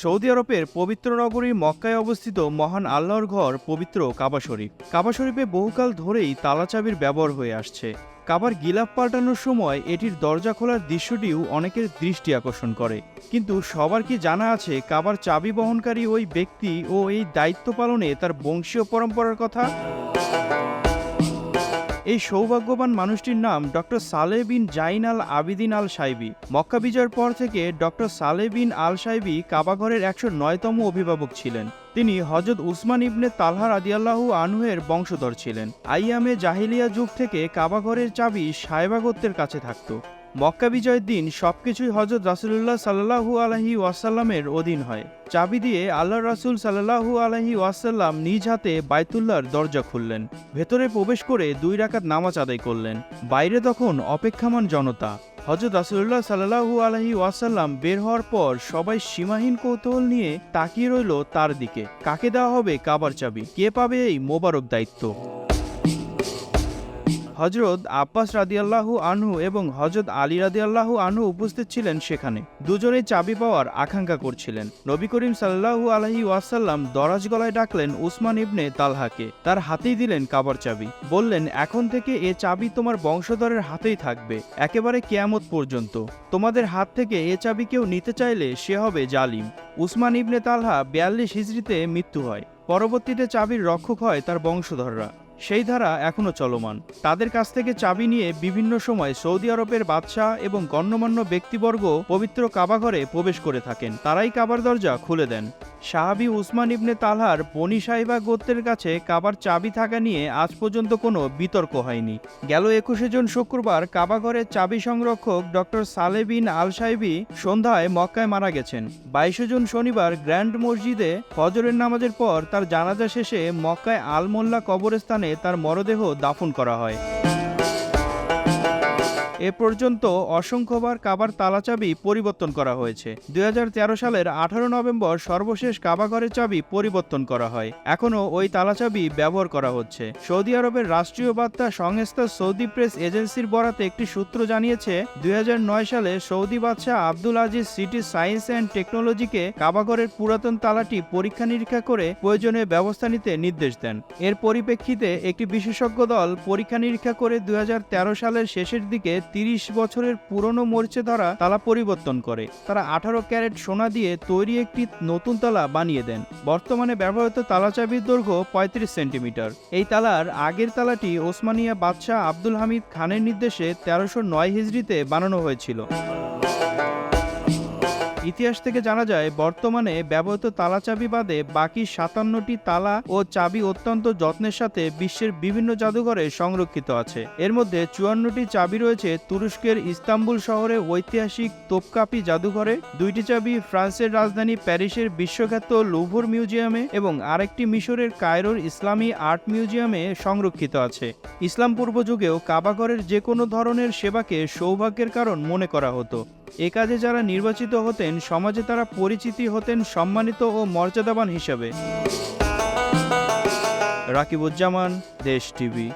Saudi আরবের পবিত্র নগরী মক্কায় অবস্থিত মহান আল্লাহর ঘর পবিত্র কাবা শরীফ। কাবা শরীফে বহুকাল ধরেই তালাচাবির ব্যবহার হয়ে আসছে। কাবার গিলাফ পাল্টানোর সময় এটির দরজা খোলার দৃশ্যটিও অনেকের দৃষ্টি আকর্ষণ করে। কিন্তু সবার কি জানা আছে কাবার চাবি বহনকারী ওই ব্যক্তি ও এই দায়িত্ব পালনে তার বংশীয় পরম্পরার কথা? এই সৌভাগ্যবান মানুষটির নাম ডক্টর সালে বিন জাইন আল আবিদিন আল সাইবি। মক্কা বিজয়ের পর থেকে ডক্টর সালে বিন আল সাইবি কাবাঘরের একশো নয়তম অভিভাবক ছিলেন। তিনি হজরত উসমান ইবনে তালহা রাদিয়াল্লাহু আনহুয়ের বংশধর ছিলেন। আইয়ামে জাহিলিয়া যুগ থেকে কাবাঘরের চাবি সাহেবা কাছে থাকত। মক্কা বিজয়ের দিন সবকিছুই হজরত রাসুলুল্লাহ সাল্লাহু আলহি ওয়াসাল্লামের অধীন হয়। চাবি দিয়ে আল্লাহ রাসুল সাল্লাহু আলহি ওয়াসাল্লাম নিজ হাতে বাইতুল্লাহর দরজা খুললেন। ভেতরে প্রবেশ করে দুই রাকাত নামাজ আদায় করলেন। বাইরে তখন অপেক্ষামান জনতা। হজরত রাসুল্লাহ সাল্লাহু আলহি ওয়াসাল্লাম বের হওয়ার পর সবাই সীমাহীন কৌতূহল নিয়ে তাকিয়ে রইল তার দিকে। কাকে দেওয়া হবে কাবার চাবি? কে পাবে এই মোবারক দায়িত্ব? হজরত আব্বাস রাদিয়াল্লাহু আনহু এবং হজরত আলী রাদিয়াল্লাহু আনহু উপস্থিত ছিলেন সেখানে। দুজনেই চাবি পাওয়ার আকাঙ্ক্ষা করছিলেন। নবী করিম সাল্লাহু আলহি ওয়াসাল্লাম দরাজ গলায় ডাকলেন উসমান ইবনে তালহাকে। তার হাতেই দিলেন কাবার চাবি। বললেন, এখন থেকে এ চাবি তোমার বংশধরের হাতেই থাকবে। একেবারে কেয়ামত পর্যন্ত। তোমাদের হাত থেকে এ চাবি কেউ নিতে চাইলে সে হবে জালিম। উসমান ইবনে তালহা বিয়াল্লিশ হিজড়িতে মৃত্যু হয়। পরবর্তীতে চাবির রক্ষক হয় তার বংশধররা। সেই ধারা এখনও চলমান। তাদের কাছ থেকে চাবি নিয়ে বিভিন্ন সময় সৌদি আরবের বাদশাহ এবং গণ্যমান্য ব্যক্তিবর্গ পবিত্র কাবাঘরে প্রবেশ করে থাকেন। তারাই কাবার দরজা খুলে দেন। সাহাবি উসমান ইবনে তালহার বনি সাহিবা গোত্রের কাছে কাবার চাবি থাকা নিয়ে আজ পর্যন্ত কোনো বিতর্ক হয়নি। গেল একুশে জন শুক্রবার কাবাঘরের চাবি সংরক্ষক ডক্টর সালেবিন আল সাহেবি সন্ধ্যায় মক্কায় মারা গেছেন। বাইশে জুন শনিবার গ্র্যান্ড মসজিদে ফজরের নামাজের পর তার জানাজা শেষে মক্কায় আল মোল্লা কবরস্থানে তার মরদেহ দাফন করা হয়। এ পর্যন্ত অসংখ্যবার কাবার তালাচাবি পরিবর্তন করা হয়েছে। দুই হাজার তেরো সালের আঠারো নভেম্বর সর্বশেষ কাবাঘরের চাবি পরিবর্তন করা হয়। এখনও ওই তালাচাবি ব্যবহার করা হচ্ছে। সৌদি আরবের রাষ্ট্রীয় বার্তা সংস্থা সৌদি প্রেস এজেন্সির বরাতে একটি সূত্র জানিয়েছে, দুই হাজার নয় সালে সৌদি বাদশাহ Abdul Aziz city science and টেকনোলজিকে কাবাঘরের পুরাতন তালাটি পরীক্ষা নিরীক্ষা করে প্রয়োজনীয় ব্যবস্থা নিতে নির্দেশ দেন। এর পরিপ্রেক্ষিতে একটি বিশেষজ্ঞ দল পরীক্ষা নিরীক্ষা করে দুই হাজার তেরো সালের শেষের দিকে তিরিশ বছরের পুরনো মরিচে দ্বারা তালা পরিবর্তন করে। তারা আঠারো ক্যারেট সোনা দিয়ে তৈরি একটি নতুন তালা বানিয়ে দেন। বর্তমানে ব্যবহৃত তালা চাবির দৈর্ঘ্য পঁয়ত্রিশ সেন্টিমিটার। এই তালার আগের তালাটি ওসমানিয়া বাদশাহ আব্দুল হামিদ খানের নির্দেশে তেরোশো নয় হিজড়িতে বানানো হয়েছিল। ইতিহাস থেকে জানা যায়, বর্তমানে ব্যবহৃত তালা চাবি বাদে বাকি সাতান্নটি তালা ও চাবি অত্যন্ত যত্নের সাথে বিশ্বের বিভিন্ন জাদুঘরে সংরক্ষিত আছে। এর মধ্যে চুয়ান্নটি চাবি রয়েছে তুরস্কের ইস্তাম্বুল শহরে ঐতিহাসিক তোপকাপি জাদুঘরে, দুইটি চাবি ফ্রান্সের রাজধানী প্যারিসের বিশ্বখ্যাত লুভর মিউজিয়ামে এবং আরেকটি মিশরের কায়রোর ইসলামী আর্ট মিউজিয়ামে সংরক্ষিত আছে। ইসলাম পূর্ব যুগেও কাবাঘরের যে কোনো ধরনের সেবাকে সৌভাগ্যের কারণ মনে করা হতো। এ কাজে যারা নির্বাচিত হতেন, সমাজে তারা পরিচিতি হতেন সম্মানিত ও মর্যাদাবান হিসাবে। রাকিবুজ্জামান, দেশ টিভি।